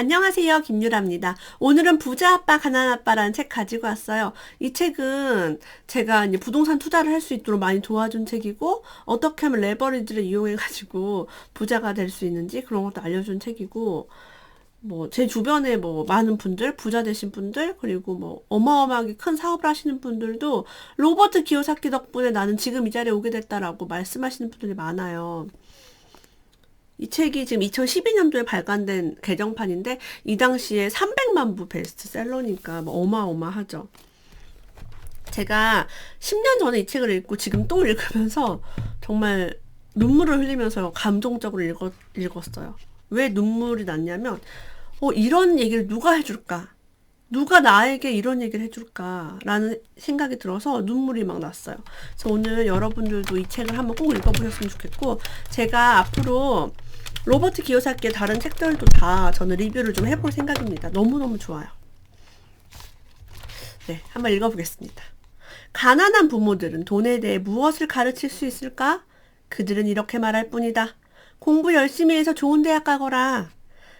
안녕하세요. 김유라입니다. 오늘은 부자 아빠, 가난한 아빠라는 책 가지고 왔어요. 이 책은 제가 이제 부동산 투자를 할 수 있도록 많이 도와준 책이고, 어떻게 하면 레버리지를 이용해가지고 부자가 될 수 있는지 그런 것도 알려준 책이고, 뭐, 제 주변에 뭐, 많은 분들, 부자 되신 분들, 그리고 뭐, 어마어마하게 큰 사업을 하시는 분들도 로버트 기요사키 덕분에 나는 지금 이 자리에 오게 됐다라고 말씀하시는 분들이 많아요. 이 책이 지금 2012년도에 발간된 개정판인데 이 당시에 300만 부 베스트셀러니까 뭐 어마어마하죠. 제가 10년 전에 이 책을 읽고 지금 또 읽으면서 정말 눈물을 흘리면서 감동적으로 읽었, 읽었어요. 왜 눈물이 났냐면 어, 이런 얘기를 누가 해줄까? 누가 나에게 이런 얘기를 해줄까라는 생각이 들어서 눈물이 막 났어요. 그래서 오늘 여러분들도 이 책을 한번 꼭 읽어보셨으면 좋겠고, 제가 앞으로 로버트 기요사키의 다른 책들도 다 저는 리뷰를 좀 해볼 생각입니다. 너무너무 좋아요. 네, 한번 읽어보겠습니다. 가난한 부모들은 돈에 대해 무엇을 가르칠 수 있을까? 그들은 이렇게 말할 뿐이다. 공부 열심히 해서 좋은 대학 가거라.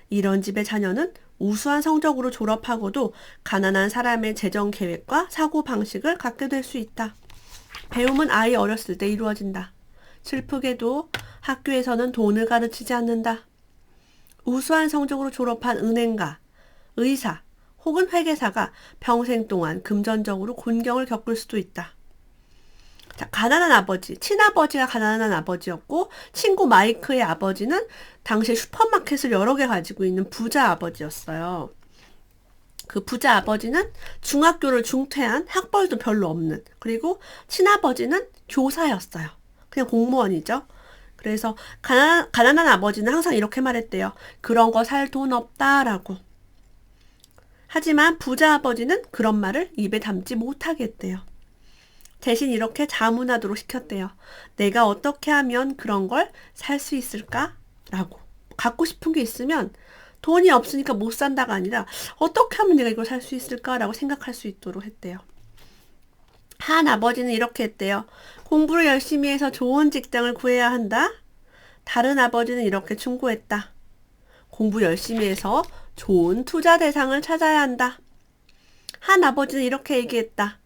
이런 집의 자녀는 우수한 성적으로 졸업하고도 가난한 사람의 재정 계획과 사고 방식을 갖게 될 수 있다. 배움은 아이 어렸을 때 이루어진다. 슬프게도 학교에서는 돈을 가르치지 않는다. 우수한 성적으로 졸업한 은행가, 의사, 혹은 회계사가 평생 동안 금전적으로 곤경을 겪을 수도 있다. 자, 가난한 아버지, 친아버지가 가난한 아버지였고, 친구 마이크의 아버지는 당시 슈퍼마켓을 여러 개 가지고 있는 부자 아버지였어요. 그 부자 아버지는 중학교를 중퇴한 학벌도 별로 없는, 그리고 친아버지는 교사였어요. 그냥 공무원이죠. 그래서 가난, 가난한 아버지는 항상 이렇게 말했대요. 그런 거 살 돈 없다라고. 하지만 부자 아버지는 그런 말을 입에 담지 못하겠대요. 대신 이렇게 자문하도록 시켰대요. 내가 어떻게 하면 그런 걸 살 수 있을까? 라고. 갖고 싶은 게 있으면 돈이 없으니까 못 산다가 아니라 어떻게 하면 내가 이걸 살 수 있을까라고 생각할 수 있도록 했대요. 한 아버지는 이렇게 했대요. 공부를 열심히 해서 좋은 직장을 구해야 한다. 다른 아버지는 이렇게 충고했다. 공부 열심히 해서 좋은 투자 대상을 찾아야 한다. 한 아버지는 이렇게 얘기했다.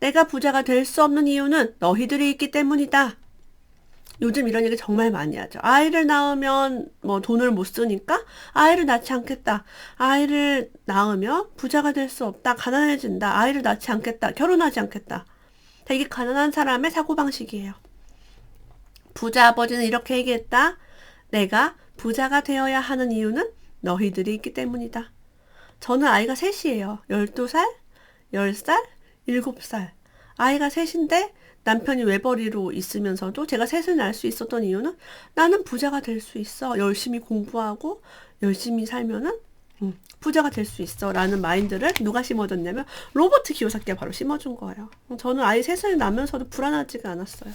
내가 부자가 될 수 없는 이유는 너희들이 있기 때문이다. 요즘 이런 얘기 정말 많이 하죠. 아이를 낳으면 뭐 돈을 못 쓰니까 아이를 낳지 않겠다. 아이를 낳으면 부자가 될 수 없다. 가난해진다. 아이를 낳지 않겠다. 결혼하지 않겠다. 되게 가난한 사람의 사고방식이에요. 부자 아버지는 이렇게 얘기했다. 내가 부자가 되어야 하는 이유는 너희들이 있기 때문이다. 저는 아이가 셋이에요. 12살, 10살, 7살. 아이가 셋인데 남편이 외벌이로 있으면서도 제가 셋을 낳을 수 있었던 이유는 나는 부자가 될 수 있어. 열심히 공부하고 열심히 살면은 음, 부자가 될 수 있어 라는 마인드를 누가 심어줬냐면 로버트 기요사키가 바로 심어준 거예요. 저는 아이 셋을 낳으면서도 불안하지가 않았어요.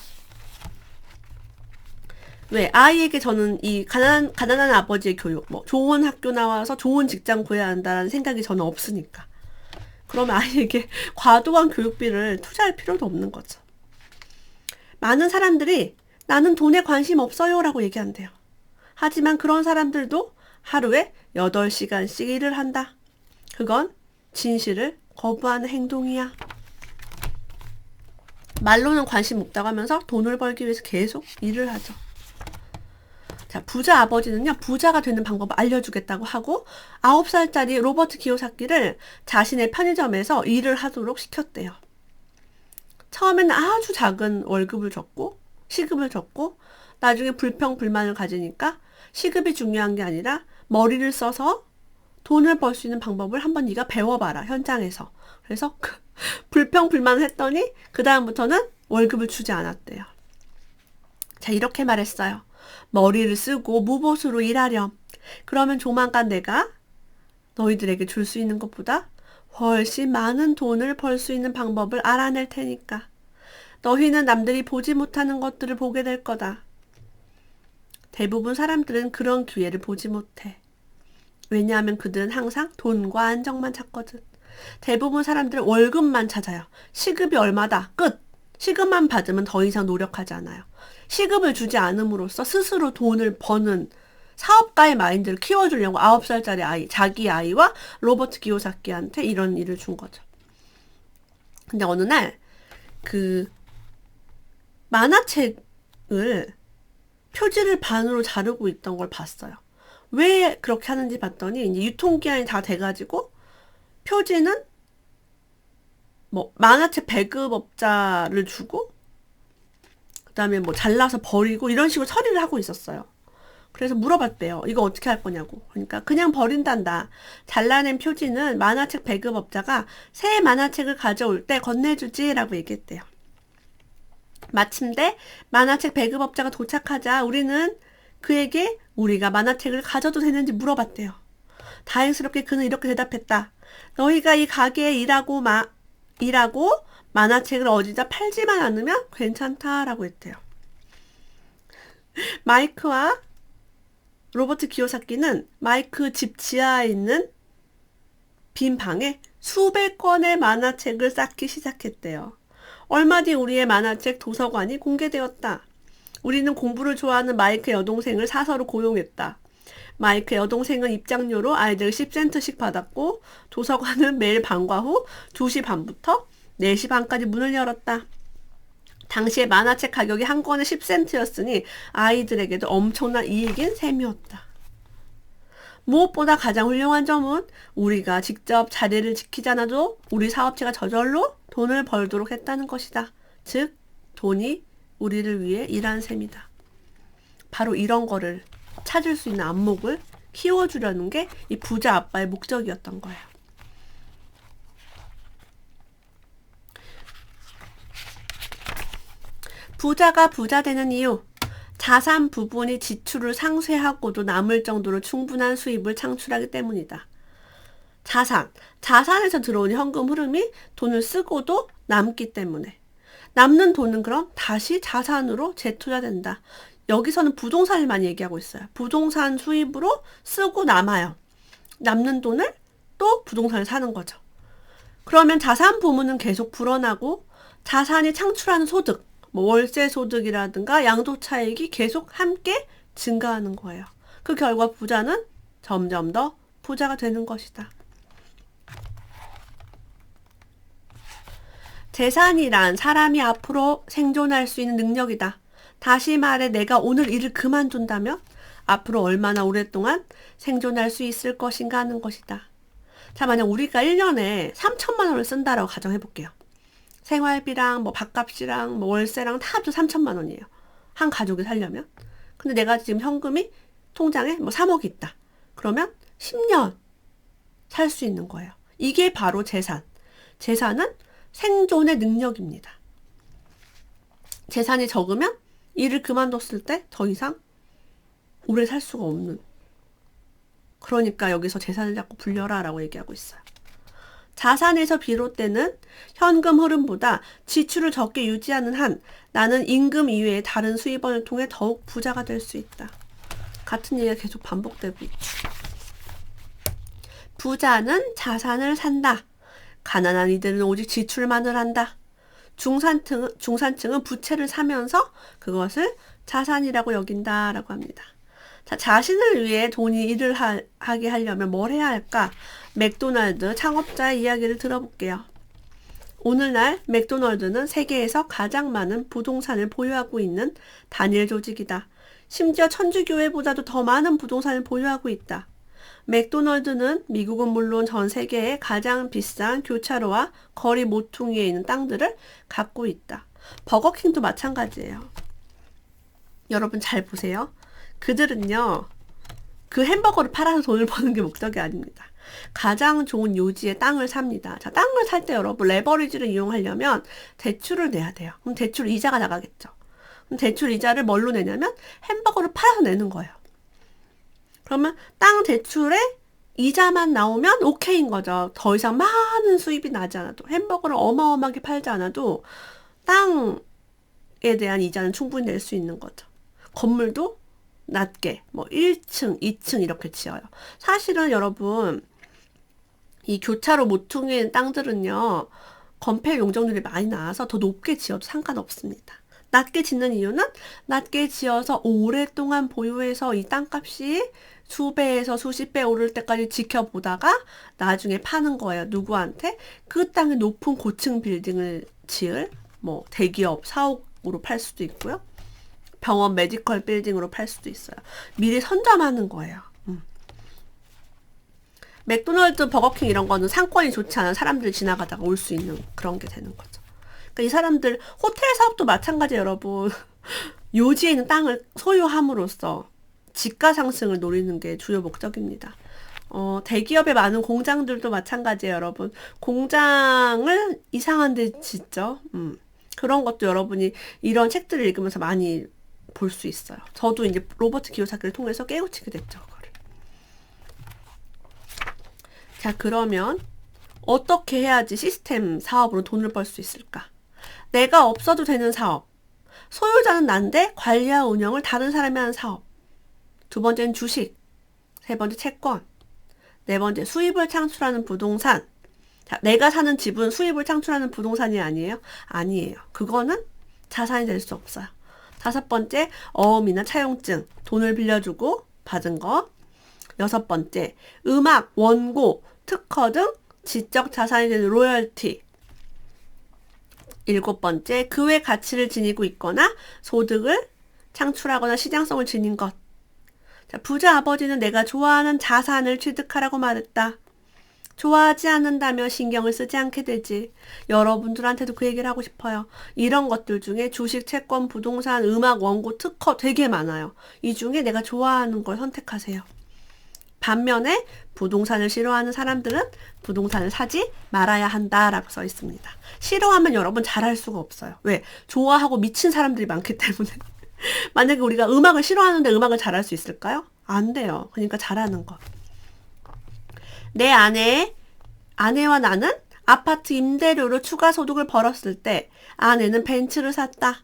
왜 아이에게 저는 이 가난 가난한 아버지의 교육, 뭐 좋은 학교 나와서 좋은 직장 구해야 한다라는 생각이 저는 없으니까. 그러면 아이에게 과도한 교육비를 투자할 필요도 없는 거죠. 많은 사람들이 나는 돈에 관심 없어요라고 얘기한대요. 하지만 그런 사람들도 하루에 8시간씩 일을 한다. 그건 진실을 거부하는 행동이야. 말로는 관심 없다고 하면서 돈을 벌기 위해서 계속 일을 하죠. 자, 부자 아버지는요, 부자가 되는 방법을 알려주겠다고 하고, 9살짜리 로버트 기요사키를 자신의 편의점에서 일을 하도록 시켰대요. 처음에는 아주 작은 월급을 줬고, 시급을 줬고, 나중에 불평, 불만을 가지니까 시급이 중요한 게 아니라 머리를 써서 돈을 벌 수 있는 방법을 한번 네가 배워봐라, 현장에서. 그래서 그 불평, 불만을 했더니, 그 다음부터는 월급을 주지 않았대요. 자, 이렇게 말했어요. 머리를 쓰고 무보수로 일하렴. 그러면 조만간 내가 너희들에게 줄 수 있는 것보다 훨씬 많은 돈을 벌 수 있는 방법을 알아낼 테니까. 너희는 남들이 보지 못하는 것들을 보게 될 거다. 대부분 사람들은 그런 기회를 보지 못해. 왜냐하면 그들은 항상 돈과 안정만 찾거든. 대부분 사람들은 월급만 찾아요. 시급이 얼마다. 끝. 시급만 받으면 더 이상 노력하지 않아요. 시급을 주지 않음으로써 스스로 돈을 버는 사업가의 마인드를 키워주려고 9살짜리 아이, 자기 아이와 로버트 기요사키한테 이런 일을 준 거죠. 근데 어느 날, 그, 만화책을 표지를 반으로 자르고 있던 걸 봤어요. 왜 그렇게 하는지 봤더니, 이제 유통기한이 다 돼가지고, 표지는 뭐 만화책 배급업자를 주고 그다음에 뭐 잘라서 버리고 이런 식으로 처리를 하고 있었어요. 그래서 물어봤대요. 이거 어떻게 할 거냐고. 그러니까 그냥 버린단다. 잘라낸 표지는 만화책 배급업자가 새 만화책을 가져올 때 건네주지라고 얘기했대요. 마침내 만화책 배급업자가 도착하자 우리는 그에게 우리가 만화책을 가져도 되는지 물어봤대요. 다행스럽게 그는 이렇게 대답했다. 너희가 이 가게에 일하고 마, 일하고 만화책을 어디다 팔지만 않으면 괜찮다라고 했대요. 마이크와 로버트 기요사키는 마이크 집 지하에 있는 빈 방에 수백 권의 만화책을 쌓기 시작했대요. 얼마 뒤 우리의 만화책 도서관이 공개되었다. 우리는 공부를 좋아하는 마이크 여동생을 사서로 고용했다. 마이크 여동생은 입장료로 아이들 10센트씩 받았고 도서관은 매일 방과 후 2시 반부터 4시 반까지 문을 열었다. 당시에 만화책 가격이 한 권에 10센트였으니 아이들에게도 엄청난 이익인 셈이었다. 무엇보다 가장 훌륭한 점은 우리가 직접 자리를 지키지 않아도 우리 사업체가 저절로 돈을 벌도록 했다는 것이다. 즉, 돈이 우리를 위해 일한 셈이다. 바로 이런 거를 찾을 수 있는 안목을 키워주려는 게 이 부자 아빠의 목적이었던 거예요. 부자가 부자 되는 이유. 자산 부분이 지출을 상쇄하고도 남을 정도로 충분한 수입을 창출하기 때문이다. 자산. 자산에서 들어오는 현금 흐름이 돈을 쓰고도 남기 때문에. 남는 돈은 그럼 다시 자산으로 재투자된다. 여기서는 부동산을 많이 얘기하고 있어요. 부동산 수입으로 쓰고 남아요. 남는 돈을 또 부동산을 사는 거죠. 그러면 자산 부문은 계속 불어나고 자산이 창출하는 소득, 뭐 월세 소득이라든가 양도 차익이 계속 함께 증가하는 거예요. 그 결과 부자는 점점 더 부자가 되는 것이다. 재산이란 사람이 앞으로 생존할 수 있는 능력이다. 다시 말해 내가 오늘 일을 그만둔다면 앞으로 얼마나 오랫동안 생존할 수 있을 것인가 하는 것이다. 자, 만약 우리가 1년에 3천만 원을 쓴다라고 가정해 볼게요. 생활비랑 뭐 밥값이랑 뭐 월세랑 다 합쳐 3천만 원이에요. 한 가족이 살려면. 근데 내가 지금 현금이 통장에 뭐 3억이 있다. 그러면 10년 살 수 있는 거예요. 이게 바로 재산. 재산은 생존의 능력입니다. 재산이 적으면 일을 그만뒀을 때 더 이상 오래 살 수가 없는. 그러니까 여기서 재산을 자꾸 불려라 라고 얘기하고 있어요. 자산에서 비롯되는 현금 흐름보다 지출을 적게 유지하는 한 나는 임금 이외의 다른 수입원을 통해 더욱 부자가 될 수 있다. 같은 얘기가 계속 반복되고 있죠. 부자는 자산을 산다. 가난한 이들은 오직 지출만을 한다. 중산층, 중산층은 부채를 사면서 그것을 자산이라고 여긴다라고 합니다. 자, 자신을 위해 돈이 일을 하, 하게 하려면 뭘 해야 할까? 맥도날드 창업자의 이야기를 들어볼게요. 오늘날 맥도널드는 세계에서 가장 많은 부동산을 보유하고 있는 단일 조직이다. 심지어 천주교회보다도 더 많은 부동산을 보유하고 있다. 맥도널드는 미국은 물론 전 세계에 가장 비싼 교차로와 거리 모퉁이에 있는 땅들을 갖고 있다. 버거킹도 마찬가지예요. 여러분 잘 보세요. 그들은요, 그 햄버거를 팔아서 돈을 버는 게 목적이 아닙니다. 가장 좋은 요지의 땅을 삽니다. 자, 땅을 살 때 여러분 레버리지를 이용하려면 대출을 내야 돼요. 그럼 대출 이자가 나가겠죠. 그럼 대출 이자를 뭘로 내냐면 햄버거를 팔아서 내는 거예요. 그러면 땅 대출에 이자만 나오면 오케이인 거죠. 더 이상 많은 수입이 나지 않아도 햄버거를 어마어마하게 팔지 않아도 땅에 대한 이자는 충분히 낼 수 있는 거죠. 건물도 낮게 뭐 1층, 2층 이렇게 지어요. 사실은 여러분 이 교차로 모퉁이인 땅들은요. 건폐 용적률이 많이 나와서 더 높게 지어도 상관없습니다. 낮게 짓는 이유는 낮게 지어서 오랫동안 보유해서 이 땅값이 수배에서 수십 배 오를 때까지 지켜보다가 나중에 파는 거예요. 누구한테? 그 땅에 높은 고층 빌딩을 지을 뭐 대기업 사옥으로 팔 수도 있고요. 병원 메디컬 빌딩으로 팔 수도 있어요. 미리 선점하는 거예요. 음. 맥도날드, 버거킹 이런 거는 상권이 좋지 않은 사람들이 지나가다가 올 수 있는 그런 게 되는 거죠. 그러니까 이 사람들 호텔 사업도 마찬가지 여러분. 요지에 있는 땅을 소유함으로써 지가 상승을 노리는 게 주요 목적입니다. 어, 대기업의 많은 공장들도 마찬가지예요, 여러분. 공장을 이상한 데 짓죠. 음. 그런 것도 여러분이 이런 책들을 읽으면서 많이 볼 수 있어요. 저도 이제 로버트 기요사키를 통해서 깨우치게 됐죠, 그거를. 자, 그러면 어떻게 해야지 시스템 사업으로 돈을 벌 수 있을까? 내가 없어도 되는 사업. 소유자는 난데 관리와 운영을 다른 사람이 하는 사업. 두 번째는 주식. 세 번째 채권. 네 번째 수입을 창출하는 부동산. 자, 내가 사는 집은 수입을 창출하는 부동산이 아니에요? 아니에요. 그거는 자산이 될 수 없어요. 다섯 번째, 어음이나 차용증. 돈을 빌려주고 받은 거. 여섯 번째, 음악, 원고, 특허 등 지적 자산이 되는 로열티. 일곱 번째, 그 외 가치를 지니고 있거나 소득을 창출하거나 시장성을 지닌 것. 자, 부자 아버지는 내가 좋아하는 자산을 취득하라고 말했다. 좋아하지 않는다면 신경을 쓰지 않게 되지. 여러분들한테도 그 얘기를 하고 싶어요. 이런 것들 중에 주식, 채권, 부동산, 음악, 원고, 특허 되게 많아요. 이 중에 내가 좋아하는 걸 선택하세요. 반면에 부동산을 싫어하는 사람들은 부동산을 사지 말아야 한다라고 써 있습니다. 싫어하면 여러분 잘할 수가 없어요. 왜? 좋아하고 미친 사람들이 많기 때문에. 만약에 우리가 음악을 싫어하는데 음악을 잘할 수 있을까요? 안 돼요. 그러니까 잘하는 것. 내 아내, 아내와 나는 아파트 임대료로 추가 소득을 벌었을 때 아내는 벤츠를 샀다.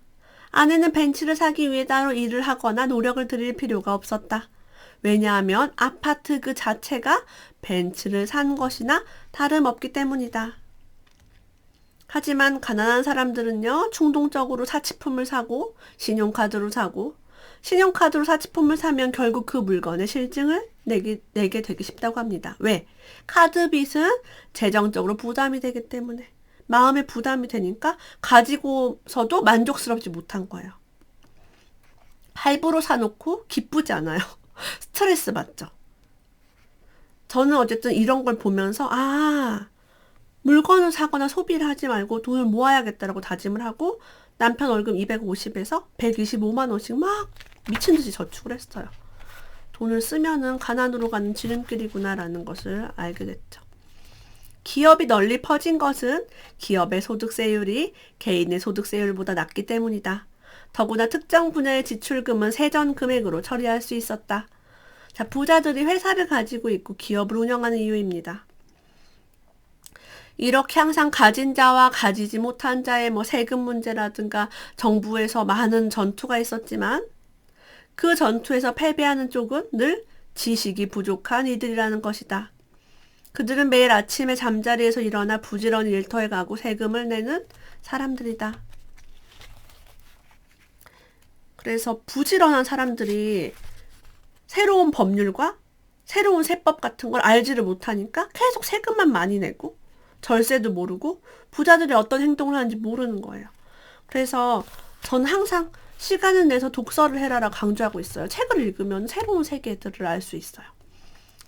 아내는 벤츠를 사기 위해 따로 일을 하거나 노력을 들일 필요가 없었다. 왜냐하면 아파트 그 자체가 벤츠를 산 것이나 다름없기 때문이다. 하지만 가난한 사람들은요, 충동적으로 사치품을 사고, 신용카드로 사고, 신용카드로 사치품을 사면 결국 그 물건의 실증을 내게, 내게 되기 쉽다고 합니다. 왜? 카드 빚은 재정적으로 부담이 되기 때문에. 마음의 부담이 되니까 가지고서도 만족스럽지 못한 거예요. 할부로 사놓고 기쁘지 않아요. 스트레스 받죠. 저는 어쨌든 이런 걸 보면서, 아, 물건을 사거나 소비를 하지 말고 돈을 모아야겠다라고 다짐을 하고 남편 월급 250에서 125만 원씩 막 미친 듯이 저축을 했어요. 돈을 쓰면은 가난으로 가는 지름길이구나라는 것을 알게 됐죠. 기업이 널리 퍼진 것은 기업의 소득세율이 개인의 소득세율보다 낮기 때문이다. 더구나 특정 분야의 지출금은 세전 금액으로 처리할 수 있었다. 자, 부자들이 회사를 가지고 있고 기업을 운영하는 이유입니다. 이렇게 항상 가진 자와 가지지 못한 자의 뭐 세금 문제라든가 정부에서 많은 전투가 있었지만 그 전투에서 패배하는 쪽은 늘 지식이 부족한 이들이라는 것이다. 그들은 매일 아침에 잠자리에서 일어나 부지런히 일터에 가고 세금을 내는 사람들이다. 그래서 부지런한 사람들이 새로운 법률과 새로운 세법 같은 걸 알지를 못하니까 계속 세금만 많이 내고 절세도 모르고 부자들이 어떤 행동을 하는지 모르는 거예요. 그래서 전 항상 시간을 내서 독서를 해라라 강조하고 있어요. 책을 읽으면 새로운 세계들을 알 수 있어요.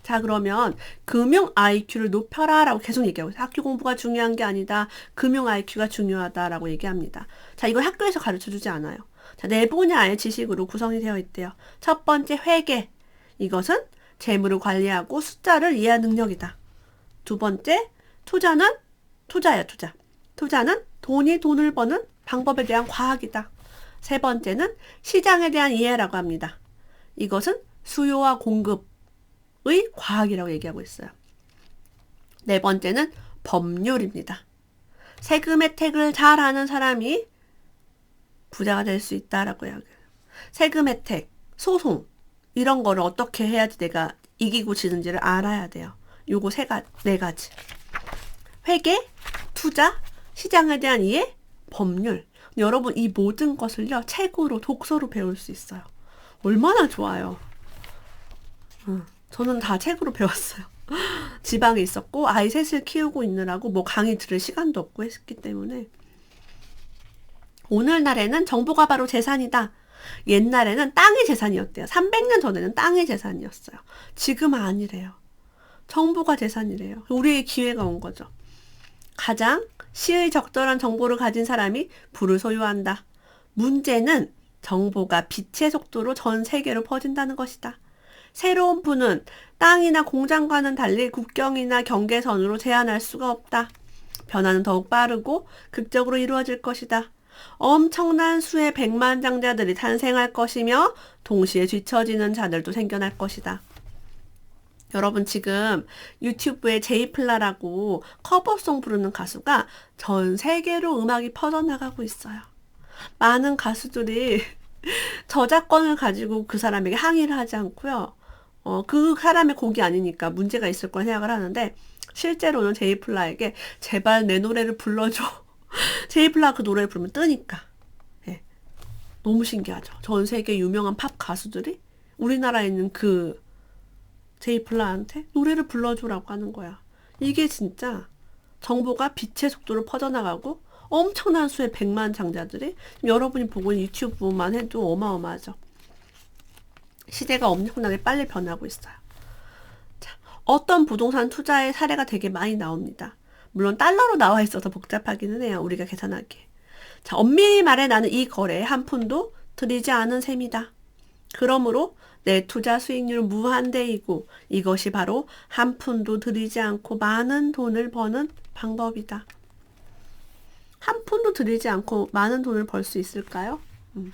자, 그러면 금융 IQ를 높여라 라고 계속 얘기하고 있어요. 학교 공부가 중요한 게 아니다. 금융 IQ가 중요하다라고 얘기합니다. 자, 이걸 학교에서 가르쳐 주지 않아요. 자, 네 분야의 지식으로 구성이 되어 있대요. 첫 번째 회계. 이것은 재물을 관리하고 숫자를 이해하는 능력이다. 두 번째 투자는 투자야, 투자. 투자는 돈이 돈을 버는 방법에 대한 과학이다. 세 번째는 시장에 대한 이해라고 합니다. 이것은 수요와 공급의 과학이라고 얘기하고 있어요. 네 번째는 법률입니다. 세금 혜택을 잘 아는 사람이 부자가 될 수 있다라고 이야기해요. 세금 혜택, 소송 이런 거를 어떻게 해야지 내가 이기고 지는지를 알아야 돼요. 요거 세 가, 네 가지. 회계, 투자, 시장에 대한 이해, 법률. 여러분 이 모든 것을요 책으로 독서로 배울 수 있어요. 얼마나 좋아요. 응, 저는 다 책으로 배웠어요. 지방에 있었고 아이 셋을 키우고 있느라고 뭐 강의 들을 시간도 없고 했기 때문에 오늘날에는 정보가 바로 재산이다. 옛날에는 땅이 재산이었대요. 300년 전에는 땅이 재산이었어요. 지금은 아니래요. 정보가 재산이래요. 우리의 기회가 온 거죠. 가장 시의 적절한 정보를 가진 사람이 부를 소유한다. 문제는 정보가 빛의 속도로 전 세계로 퍼진다는 것이다. 새로운 부는 땅이나 공장과는 달리 국경이나 경계선으로 제한할 수가 없다. 변화는 더욱 빠르고 극적으로 이루어질 것이다. 엄청난 수의 백만 장자들이 탄생할 것이며 동시에 뒤처지는 자들도 생겨날 것이다. 여러분 지금 유튜브에 제이플라라고 커버송 부르는 가수가 전 세계로 음악이 퍼져나가고 있어요. 많은 가수들이 저작권을 가지고 그 사람에게 항의를 하지 않고요. 어, 그 사람의 곡이 아니니까 문제가 있을 거 생각을 하는데 실제로는 제이플라에게 제발 내 노래를 불러줘. 제이플라 그 노래를 부르면 뜨니까. 예. 너무 신기하죠. 전 세계 유명한 팝 가수들이 우리나라에 있는 그 제이플라한테 노래를 불러주라고 하는 거야. 이게 진짜 정보가 빛의 속도로 퍼져나가고 엄청난 수의 백만 장자들이 여러분이 보고 있는 유튜브만 해도 어마어마하죠. 시대가 엄청나게 빨리 변하고 있어요. 자, 어떤 부동산 투자의 사례가 되게 많이 나옵니다. 물론 달러로 나와 있어서 복잡하기는 해요. 우리가 계산하기에. 자, 엄밀히 말해 나는 이 거래에 한 푼도 들이지 않은 셈이다. 그러므로 내 투자 수익률은 무한대이고 이것이 바로 한 푼도 들이지 않고 많은 돈을 버는 방법이다. 한 푼도 들이지 않고 많은 돈을 벌 수 있을까요? 음.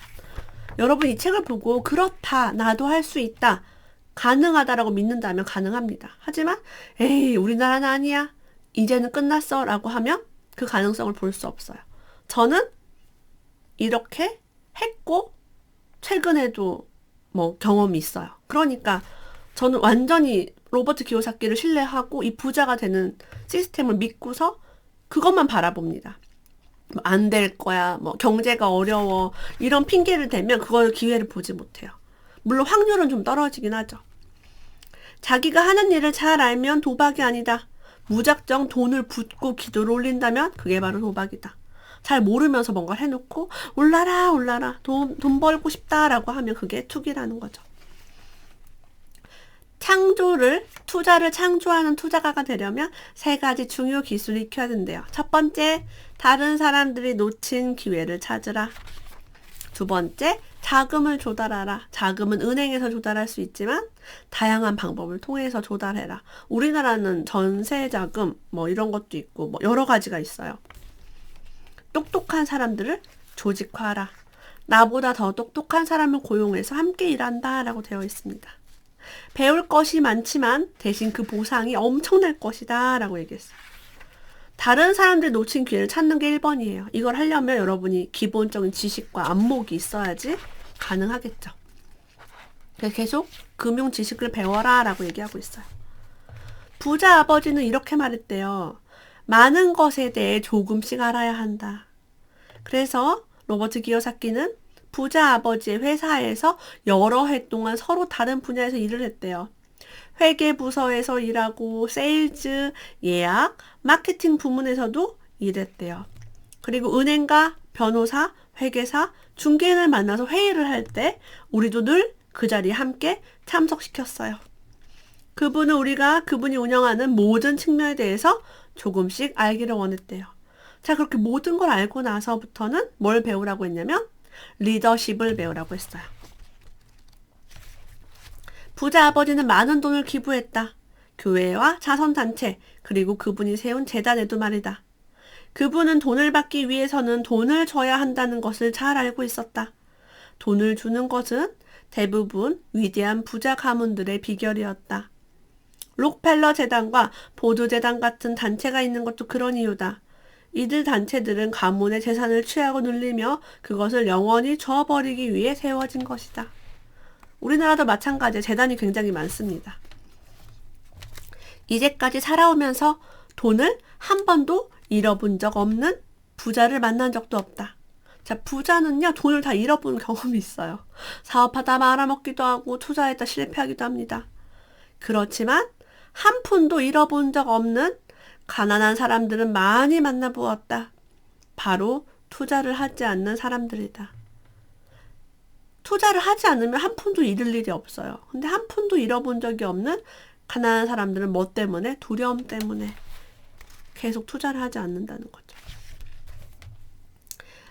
여러분 이 책을 보고 그렇다 나도 할 수 있다 가능하다라고 믿는다면 가능합니다. 하지만 에이 우리나라는 아니야 이제는 끝났어 라고 하면 그 가능성을 볼 수 없어요. 저는 이렇게 했고 최근에도 뭐 경험이 있어요. 그러니까 저는 완전히 로버트 기요사키를 신뢰하고 이 부자가 되는 시스템을 믿고서 그것만 바라봅니다. 뭐 안될 거야, 뭐 경제가 어려워 이런 핑계를 대면 그걸 기회를 보지 못해요. 물론 확률은 좀 떨어지긴 하죠. 자기가 하는 일을 잘 알면 도박이 아니다. 무작정 돈을 붓고 기도를 올린다면 그게 바로 도박이다. 잘 모르면서 뭔가 해놓고 올라라 올라라 돈, 돈 벌고 싶다라고 하면 그게 투기라는 거죠. 창조를 투자를 창조하는 투자가가 되려면 세 가지 중요 기술을 익혀야 된대요. 첫 번째, 다른 사람들이 놓친 기회를 찾으라. 두 번째, 자금을 조달하라. 자금은 은행에서 조달할 수 있지만 다양한 방법을 통해서 조달해라. 우리나라는 전세 자금 뭐 이런 것도 있고 뭐 여러 가지가 있어요. 똑똑한 사람들을 조직화하라. 나보다 더 똑똑한 사람을 고용해서 함께 일한다 라고 되어 있습니다. 배울 것이 많지만 대신 그 보상이 엄청날 것이다 라고 얘기했어요. 다른 사람들 놓친 기회를 찾는 게 1번이에요. 이걸 하려면 여러분이 기본적인 지식과 안목이 있어야지 가능하겠죠. 계속 금융 지식을 배워라 라고 얘기하고 있어요. 부자 아버지는 이렇게 말했대요. 많은 것에 대해 조금씩 알아야 한다. 그래서 로버트 기어사키는 부자 아버지의 회사에서 여러 해 동안 서로 다른 분야에서 일을 했대요. 회계 부서에서 일하고 세일즈, 예약, 마케팅 부문에서도 일했대요. 그리고 은행가, 변호사, 회계사, 중개인을 만나서 회의를 할 때 우리도 늘 그 자리에 함께 참석시켰어요. 그분은 우리가 그분이 운영하는 모든 측면에 대해서 조금씩 알기를 원했대요. 자, 그렇게 모든 걸 알고 나서부터는 뭘 배우라고 했냐면 리더십을 배우라고 했어요. 부자 아버지는 많은 돈을 기부했다. 교회와 자선단체, 그리고 그분이 세운 재단에도 말이다. 그분은 돈을 받기 위해서는 돈을 줘야 한다는 것을 잘 알고 있었다. 돈을 주는 것은 대부분 위대한 부자 가문들의 비결이었다. 록펠러 재단과 보드 재단 같은 단체가 있는 것도 그런 이유다. 이들 단체들은 가문의 재산을 취하고 눌리며 그것을 영원히 줘버리기 위해 세워진 것이다. 우리나라도 마찬가지에 재단이 굉장히 많습니다. 이제까지 살아오면서 돈을 한 번도 잃어본 적 없는 부자를 만난 적도 없다. 자, 부자는요, 돈을 다 잃어본 경험이 있어요. 사업하다 말아먹기도 하고, 투자했다 실패하기도 합니다. 그렇지만, 한 푼도 잃어본 적 없는 가난한 사람들은 많이 만나보았다. 바로 투자를 하지 않는 사람들이다. 투자를 하지 않으면 한 푼도 잃을 일이 없어요. 근데 한 푼도 잃어본 적이 없는 가난한 사람들은 뭐 때문에? 두려움 때문에 계속 투자를 하지 않는다는 거죠.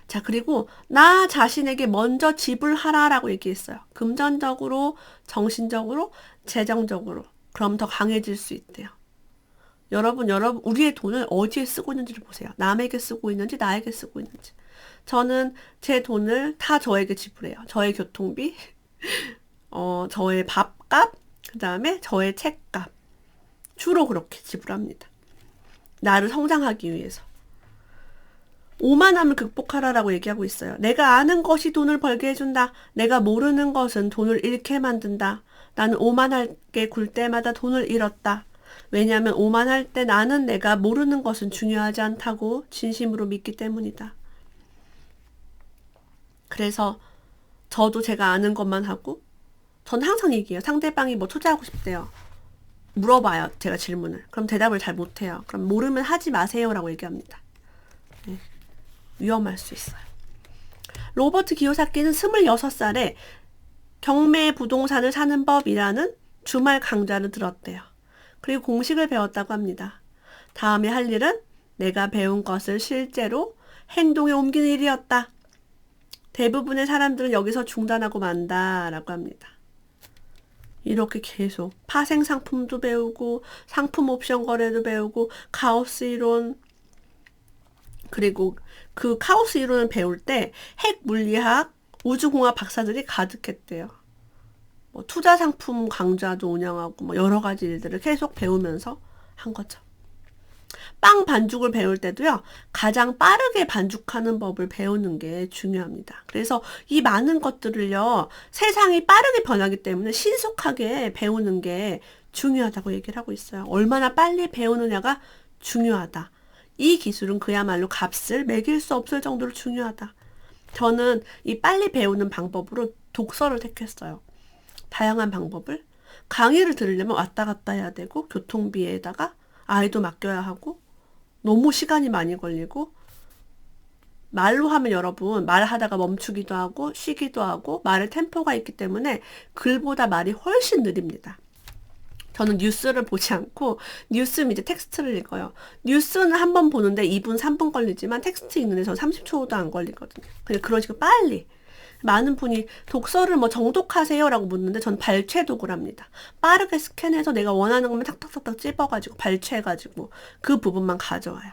자, 그리고 나 자신에게 먼저 지불하라라고 얘기했어요. 금전적으로, 정신적으로, 재정적으로. 그럼 더 강해질 수 있대요. 여러분, 여러분, 우리의 돈을 어디에 쓰고 있는지를 보세요. 남에게 쓰고 있는지, 나에게 쓰고 있는지. 저는 제 돈을 다 저에게 지불해요. 저의 교통비, 어, 저의 밥값, 그 다음에 저의 책값. 주로 그렇게 지불합니다. 나를 성장하기 위해서. 오만함을 극복하라라고 얘기하고 있어요. 내가 아는 것이 돈을 벌게 해준다. 내가 모르는 것은 돈을 잃게 만든다. 나는 오만하게 굴 때마다 돈을 잃었다. 왜냐하면 오만할 때 나는 내가 모르는 것은 중요하지 않다고 진심으로 믿기 때문이다. 그래서 저도 제가 아는 것만 하고 저는 항상 얘기해요. 상대방이 뭐 투자하고 싶대요. 물어봐요. 제가 질문을. 그럼 대답을 잘 못해요. 그럼 모르면 하지 마세요라고 얘기합니다. 네. 위험할 수 있어요. 로버트 기요사키는 26살에 경매 부동산을 사는 법이라는 주말 강좌를 들었대요. 그리고 공식을 배웠다고 합니다. 다음에 할 일은 내가 배운 것을 실제로 행동에 옮기는 일이었다. 대부분의 사람들은 여기서 중단하고 만다 라고 합니다. 이렇게 계속 파생 상품도 배우고 상품 옵션 거래도 배우고 카오스 이론 그리고 그 카오스 이론을 배울 때 핵 물리학 우주공학 박사들이 가득했대요. 뭐 투자 상품 강좌도 운영하고 뭐 여러 가지 일들을 계속 배우면서 한 거죠. 빵 반죽을 배울 때도요, 가장 빠르게 반죽하는 법을 배우는 게 중요합니다. 그래서 이 많은 것들을요, 세상이 빠르게 변하기 때문에 신속하게 배우는 게 중요하다고 얘기를 하고 있어요. 얼마나 빨리 배우느냐가 중요하다. 이 기술은 그야말로 값을 매길 수 없을 정도로 중요하다. 저는 이 빨리 배우는 방법으로 독서를 택했어요. 다양한 방법을. 강의를 들으려면 왔다 갔다 해야 되고, 교통비에다가 아이도 맡겨야 하고, 너무 시간이 많이 걸리고, 말로 하면 여러분, 말하다가 멈추기도 하고, 쉬기도 하고, 말의 템포가 있기 때문에 글보다 말이 훨씬 느립니다. 저는 뉴스를 보지 않고 뉴스는 이제 텍스트를 읽어요. 뉴스는 한 번 보는데 2분, 3분 걸리지만 텍스트 읽는데 저 30초도 안 걸리거든요. 그냥 그런 식으로 빨리. 많은 분이 독서를 뭐 정독하세요라고 묻는데 전 발췌독을 합니다. 빠르게 스캔해서 내가 원하는 것만 탁탁탁탁 찝어가지고 발췌해가지고 그 부분만 가져와요.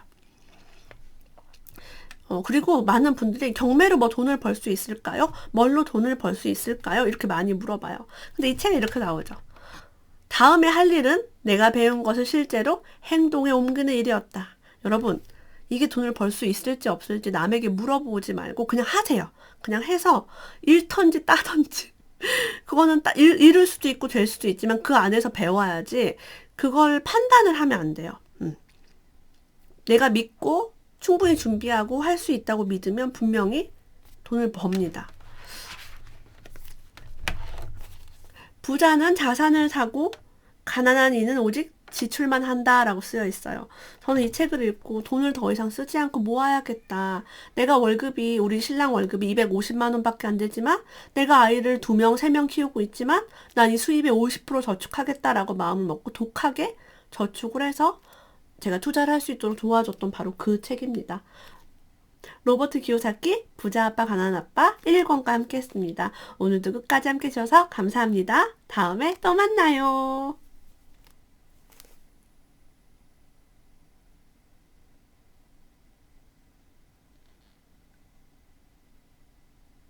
어, 그리고 많은 분들이 경매로 뭐 돈을 벌 수 있을까요? 뭘로 돈을 벌 수 있을까요? 이렇게 많이 물어봐요. 근데 이 책에 이렇게 나오죠. 다음에 할 일은 내가 배운 것을 실제로 행동에 옮기는 일이었다. 여러분, 이게 돈을 벌 수 있을지 없을지 남에게 물어보지 말고 그냥 하세요. 그냥 해서 잃던지 따던지. 그거는 따, 잃, 잃을 수도 있고 될 수도 있지만 그 안에서 배워야지 그걸 판단을 하면 안 돼요. 음. 내가 믿고 충분히 준비하고 할 수 있다고 믿으면 분명히 돈을 법니다. 부자는 자산을 사고 가난한 이는 오직 지출만 한다 라고 쓰여 있어요. 저는 이 책을 읽고 돈을 더 이상 쓰지 않고 모아야겠다. 내가 월급이 우리 신랑 월급이 250만 원 밖에 안 되지만 내가 아이를 두 명, 세명 키우고 있지만 난 이 수입의 50% 저축하겠다라고 마음을 먹고 독하게 저축을 해서 제가 투자를 할 수 있도록 도와줬던 바로 그 책입니다. 로버트 기요사키 부자 아빠 가난 아빠 1권과 함께 했습니다. 오늘도 끝까지 함께 해주셔서 감사합니다. 다음에 또 만나요.